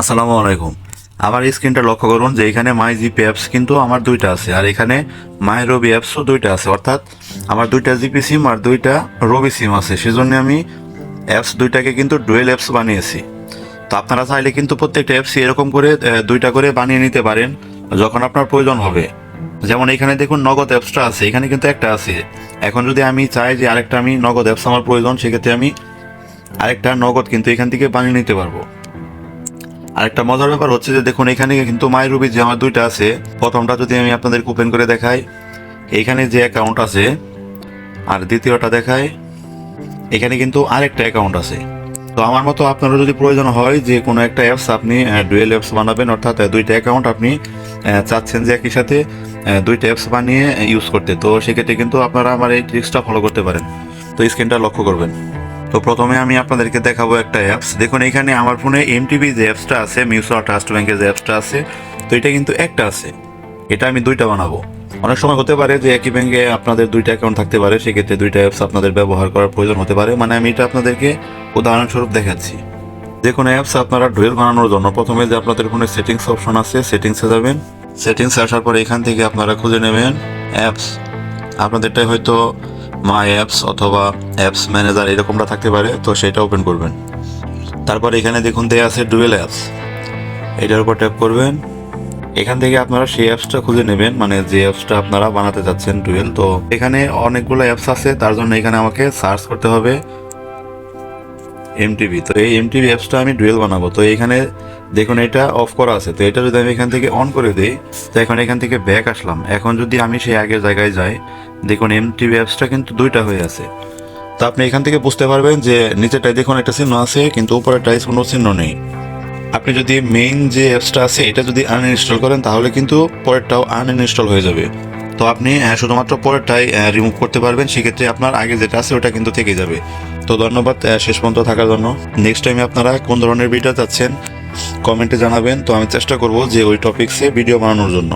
আসসালামু আলাইকুম। আমার স্ক্রিনটা লক্ষ্য করুন যে এখানে মাই জিপি অ্যাপস কিন্তু আমার দুইটা আছে, আর এখানে মাই রবি অ্যাপসও দুইটা আছে। অর্থাৎ আমার দুইটা জিপি সিম আর দুইটা রবি সিম আছে। সেজন্য আমি অ্যাপস দুইটাকে কিন্তু ডুয়েল অ্যাপস বানিয়েছি। তো আপনারা চাইলে কিন্তু প্রত্যেকটা অ্যাপসই এরকম করে দুইটা করে বানিয়ে নিতে পারেন যখন আপনার প্রয়োজন হবে। যেমন এখানে দেখুন নগদ অ্যাপসটা আছে, এখানে কিন্তু একটা আছে। এখন যদি আমি চাই যে আরেকটা আমি নগদ অ্যাপস আমার প্রয়োজন, সেক্ষেত্রে আমি আরেকটা নগদ কিন্তু এখান থেকে বানিয়ে নিতে পারব। আরেকটা মজার ব্যাপার হচ্ছে যে দেখুন, এখানে কিন্তু মাই রুবি যে আমার দুইটা আছে, প্রথমটা যদি আমি আপনাদের ওপেন করে দেখাই এইখানে যে অ্যাকাউন্ট আছে, আর দ্বিতীয়টা দেখাই, এখানে কিন্তু আরেকটা অ্যাকাউন্ট আছে। তো আমার মতো আপনারও যদি প্রয়োজন হয় যে কোনো একটা অ্যাপস আপনি ডুয়েল অ্যাপস বানাবেন, অর্থাৎ দুইটা অ্যাকাউন্ট আপনি চাচ্ছেন যে একই সাথে দুইটা অ্যাপস বানিয়ে ইউজ করতে। তো সেক্ষেত্রে কিন্তু আপনারা আমার এই ট্রিক্সটা ফলো করতে পারেন। তো স্ক্রিনটা লক্ষ্য করবেন। তো প্রথমে আমি আপনাদেরকে দেখাবো একটা অ্যাপস দেখুন, এখানে আমার ফোনে এমটিভি যে অ্যাপসটা আছে মিউচুয়াল ট্রাস্ট ব্যাংকের যে অ্যাপসটা আছে, তো এটা কিন্তু একটা আছে। এটা আমি দুইটা বানাবো। অনেক সময় হতে পারে যে একই ব্যাংকে আপনাদের দুইটা অ্যাকাউন্ট থাকতে পারে, সেক্ষেত্রে দুইটা অ্যাপস আপনাদের ব্যবহার করার প্রয়োজন হতে পারে। মানে আমি এটা আপনাদেরকে উদাহরণস্বরূপ দেখাচ্ছি। যে কোনো অ্যাপস আপনারা ডুয়েল বানানোর জন্য প্রথমে যে আপনাদের ফোনে সেটিংস অপশন আছে সেটিংসে যাবেন। সেটিংসে আসার পরে এখান থেকে আপনারা খুঁজে নেবেন অ্যাপস আপনাদেরটাই হয়তো মাই অ্যাপস অথবা অ্যাপস ম্যানেজার এরকমটা থাকতে পারে, তো সেটা ওপেন করবেন। তারপর এখানে দেখুন দেয়া আছে ডুয়েল অ্যাপস এটার উপর ট্যাপ করবেন। এখান থেকে আপনারা সেই অ্যাপসটা খুঁজে নেবেন মানে যে অ্যাপসটা আপনারা বানাতে যাচ্ছেন ডুয়েল তো এখানে অনেকগুলো অ্যাপস আছে, তার জন্য এখানে আমাকে সার্চ করতে হবে এমটিভি তো এই এমটিভি অ্যাপসটা আমি ডুয়েল বানাবো। তো এখানে দেখুন এটা অফ করা আছে। তো এটা যদি আমি এখান থেকে অন করে দিই, তো এখন এখান থেকে ব্যাক আসলাম। এখন যদি আমি সেই আগের জায়গায় যাই দেখুন এমটিভি অ্যাপসটা কিন্তু দুইটা হয়ে আছে। তো আপনি এখান থেকে বুঝতে পারবেন যে নিচেটায় দেখুন একটা চিহ্ন আছে, কিন্তু উপরেটায় কোনো চিহ্ন নেই। আপনি যদি মেইন যে অ্যাপসটা আছে, এটা যদি আনইনস্টল করেন, তাহলে কিন্তু পরেরটাও আনইনস্টল হয়ে যাবে। তো আপনি শুধুমাত্র পরেরটাই রিমুভ করতে পারবেন। সেক্ষেত্রে আপনার আগে যেটা আছে, ওটা কিন্তু থেকে যাবে। তো ধন্যবাদ শেষ পর্যন্ত থাকার জন্য। নেক্সট টাইমে আপনারা কোন ধরনের ভিডিও চাচ্ছেন কমেন্টে জানাবেন। তো আমি চেষ্টা করব যে ওই টপিক্সে ভিডিও বানানোর জন্য।